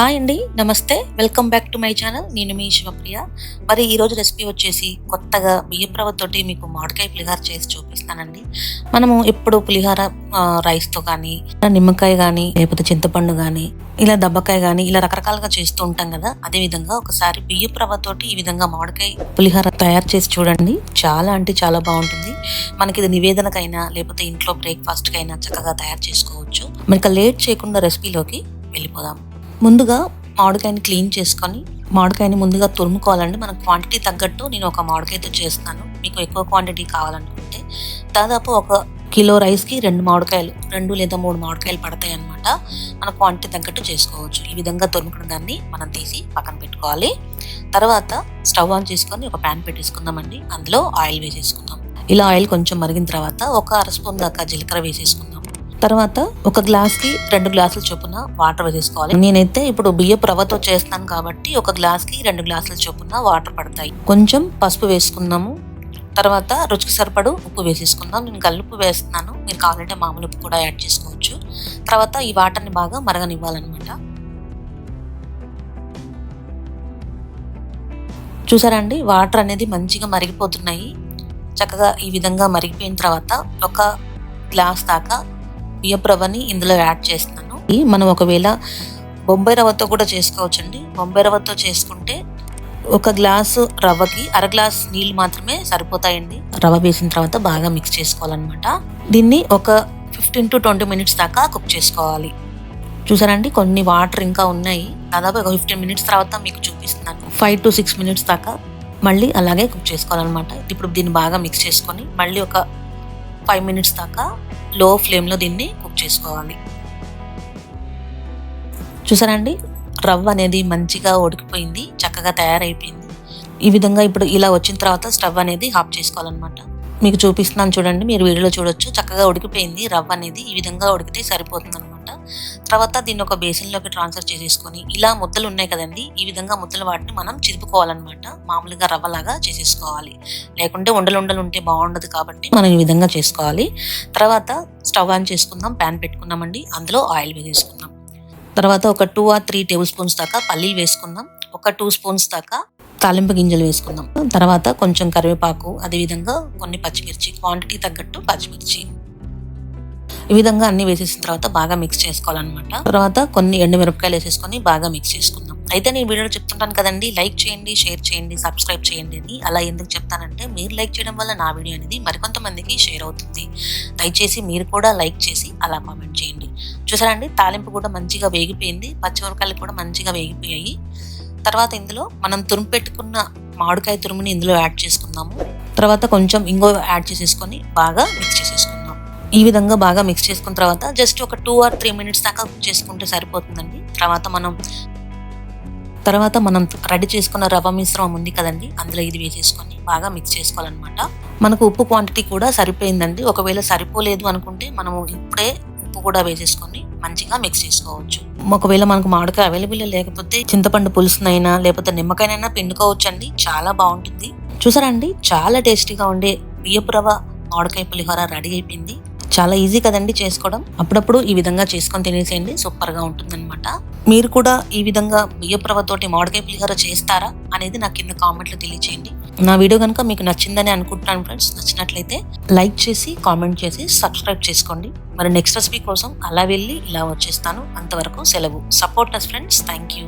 Hi అండి నమస్తే. Welcome back to my channel నేను మీ శివప్రియ. మరి ఈరోజు రెసిపీ వచ్చేసి కొత్తగా బియ్యప్రవతోటి మీకు మామిడికాయ పులిహార చేసి చూపిస్తానండి. మనము ఎప్పుడు పులిహార రైస్తో కానీ నిమ్మకాయ కానీ లేకపోతే చింతపండు కానీ ఇలా దబ్బకాయ కానీ ఇలా రకరకాలుగా చేస్తూ ఉంటాం కదా. అదే విధంగా ఒకసారి బియ్యప్రవతోటి ఈ విధంగా మామిడికాయ పులిహార తయారు చేసి చూడండి. చాలా అంటే చాలా బాగుంటుంది. మనకి ఇది నివేదనకైనా లేకపోతే ఇంట్లో బ్రేక్ఫాస్ట్కైనా చక్కగా తయారు చేసుకోవచ్చు. మనకి లేట్ చేయకుండా రెసిపీలోకి వెళ్ళిపోదాం. ముందుగా మామిడికాయని క్లీన్ చేసుకొని మామిడికాయని ముందుగా తురుముకోవాలండి. మన క్వాంటిటీ తగ్గట్టు నేను ఒక మామిడికాయతో చేస్తాను మీకు ఎక్కువ క్వాంటిటీ కావాలనుకుంటే దాదాపు ఒక కిలో రైస్కి రెండు మామిడికాయలు రెండు లేదా మూడు మామిడికాయలు పడతాయి అనమాట మన క్వాంటిటీ తగ్గట్టు చేసుకోవచ్చు. ఈ విధంగా తురుముకున్న దాన్ని మనం తీసి పక్కన పెట్టుకోవాలి. తర్వాత స్టవ్ ఆన్ చేసుకొని ఒక ప్యాన్ పెట్టేసుకుందామండి. అందులో ఆయిల్ వేసేసుకుందాం. ఇలా ఆయిల్ కొంచెం మరిగిన తర్వాత ఒక అర స్పూన్ దాకా జీలకర్ర వేసేసుకుందాం. తర్వాత ఒక గ్లాస్కి రెండు గ్లాసుల చొప్పున వాటర్ వేసుకోవాలి నేనైతే ఇప్పుడు బియ్యపు రవ్వతో చేస్తాను కాబట్టి ఒక గ్లాస్కి రెండు గ్లాసుల చొప్పున వాటర్ పడతాయి. కొంచెం పసుపు వేసుకుందాము. తర్వాత రుచికి సరిపడు ఉప్పు వేసేసుకుందాం. నేను కల్లుప్పు వేస్తున్నాను. మీరు కావాలంటే మామూలు ఉప్పు కూడా యాడ్ చేసుకోవచ్చు. తర్వాత ఈ వాటర్ని బాగా మరగనివ్వాలన్నమాట. చూసారండి వాటర్ అనేది మంచిగా మరిగిపోతున్నాయి. చక్కగా ఈ విధంగా మరిగిపోయిన తర్వాత ఒక గ్లాస్ దాకా బియ్యపు రవ్వని ఇందులో యాడ్ చేస్తున్నాను. మనం ఒకవేళ బొంబాయి రవ్వతో కూడా చేసుకోవచ్చండి. బొంబాయి రవ్వతో చేసుకుంటే ఒక గ్లాసు రవ్వకి అర గ్లాస్ నీళ్ళు మాత్రమే సరిపోతాయండి. రవ్వ వేసిన తర్వాత బాగా మిక్స్ చేసుకోవాలన్నమాట. దీన్ని ఒక ఫిఫ్టీన్ టు ట్వంటీ మినిట్స్ దాకా కుక్ చేసుకోవాలి. చూసారండి? కొన్ని వాటర్ ఇంకా ఉన్నాయి. దాదాపు ఒక ఫిఫ్టీన్ మినిట్స్ తర్వాత మీకు చూపిస్తున్నాను. ఫైవ్ టు సిక్స్ మినిట్స్ దాకా మళ్ళీ అలాగే కుక్ చేసుకోవాలన్నమాట. ఇప్పుడు దీన్ని బాగా మిక్స్ చేసుకొని మళ్ళీ ఒక ఫైవ్ మినిట్స్ దాకా లో ఫ్లేమ్లో దీన్ని కుక్ చేసుకోవాలి. చూసారండి? రవ్వ అనేది మంచిగా ఉడికిపోయింది చక్కగా తయారైపోయింది. ఈ విధంగా ఇప్పుడు ఇలా వచ్చిన తర్వాత స్టవ్ అనేది ఆఫ్ చేసుకోవాలన్నమాట. మీకు చూపిస్తున్నాను చూడండి మీరు వీడియోలో చూడొచ్చు. చక్కగా ఉడికిపోయింది రవ్వ అనేది ఈ విధంగా ఉడికితే సరిపోతుంది అనమాట తర్వాత దీన్ని ఒక బేసిన్లోకి ట్రాన్స్ఫర్ చేసేసుకొని ఇలా ముద్దలు ఉన్నాయి కదండి ఈ విధంగా ముద్దలు వాటిని మనం చిరుపుకోవాలన్నమాట. మామూలుగా రవ్వలాగా చేసేసుకోవాలి. లేకుంటే ఉండలు ఉండలు ఉంటే బాగుండదు కాబట్టి మనం ఈ విధంగా చేసుకోవాలి. తర్వాత స్టవ్ ఆన్ చేసుకుందాం ప్యాన్ పెట్టుకున్నామండి. అందులో ఆయిల్ వేసేసుకుందాం. తర్వాత ఒక two or three tablespoons దాకా పల్లీలు వేసుకుందాం. ఒక టూ స్పూన్స్ దాకా తాలింపు గింజలు వేసుకుందాం. తర్వాత కొంచెం కరివేపాకు అదేవిధంగా కొన్ని పచ్చిమిర్చి క్వాంటిటీ తగ్గట్టు పచ్చిమిర్చి. ఈ విధంగా అన్ని వేసేసిన తర్వాత బాగా మిక్స్ చేసుకోవాలన్నమాట. తర్వాత కొన్ని ఎండుమిరపకాయలు వేసేసుకొని బాగా మిక్స్ చేసుకుందాం. అయితే నేను వీడియోలో చెప్తుంటాను కదండి లైక్ చేయండి షేర్ చేయండి సబ్స్క్రైబ్ చేయండి అని. అలా ఎందుకు చెప్తానంటే మీరు లైక్ చేయడం వల్ల నా వీడియో అనేది మరికొంతమందికి షేర్ అవుతుంది. దయచేసి మీరు కూడా లైక్ చేసి అలా కామెంట్ చేయండి. చూసారండి తాలింపు కూడా మంచిగా వేగిపోయింది పచ్చిమిరపకాయలు కూడా మంచిగా వేగిపోయాయి. తర్వాత ఇందులో మనం తురుము పెట్టుకున్న మామిడికాయ తురుముని ఇందులో యాడ్ చేసుకుందాము. తర్వాత కొంచెం ఇంగో యాడ్ చేసేసుకొని బాగా మిక్స్ చేసేసుకుందాం. ఈ విధంగా బాగా మిక్స్ చేసుకున్న తర్వాత జస్ట్ ఒక టూ ఆర్ త్రీ మినిట్స్ దాకా కుక్ చేసుకుంటే సరిపోతుందండి. తర్వాత మనం తర్వాత మనం రెడీ చేసుకున్న రవ్వ మిశ్రమం ఉంది కదండి అందులో ఇది వేసేసుకొని బాగా మిక్స్ చేసుకోవాలన్నమాట. మనకు ఉప్పు క్వాంటిటీ కూడా సరిపోయిందండి. ఒకవేళ సరిపోలేదు అనుకుంటే మనము ఇప్పుడే ఉప్పు కూడా వేసేసుకొని మంచిగా మిక్స్ చేసుకోవచ్చు. ఒకవేళ మనకు మామిడికాయ అవైలబుల్ లేకపోతే చింతపండు పులుసునైనా లేకపోతే నిమ్మకాయనైనా పిండుకోవచ్చు అండి చాలా బాగుంటుంది. చూసారండి చాలా టేస్టీగా ఉండే బియ్యపు రవ్వ మామిడికాయ పులిహోర రెడీ అయిపోయింది. చాలా ఈజీ కదండి చేసుకోవడం. అప్పుడప్పుడు ఈ విధంగా చేసుకొని తినేసేయండి. సూపర్గా ఉంటుందన్నమాట. మీరు కూడా ఈ విధంగా బియ్యపు రవ్వతోటి మామిడికాయ పులిహోర చేస్తారా అనేది నాకు కింద కామెంట్లో తెలియచేయండి. నా వీడియో కనుక మీకు నచ్చిందని అనుకుంటున్నాను ఫ్రెండ్స్ నచ్చినట్లయితే లైక్ చేసి కామెంట్ చేసి సబ్స్క్రైబ్ చేసుకోండి. మరి నెక్స్ట్ రెసిపీ కోసం అలా వెళ్ళి ఇలా వచ్చేస్తాను. అంతవరకు సెలవు. Support us friends. Thank you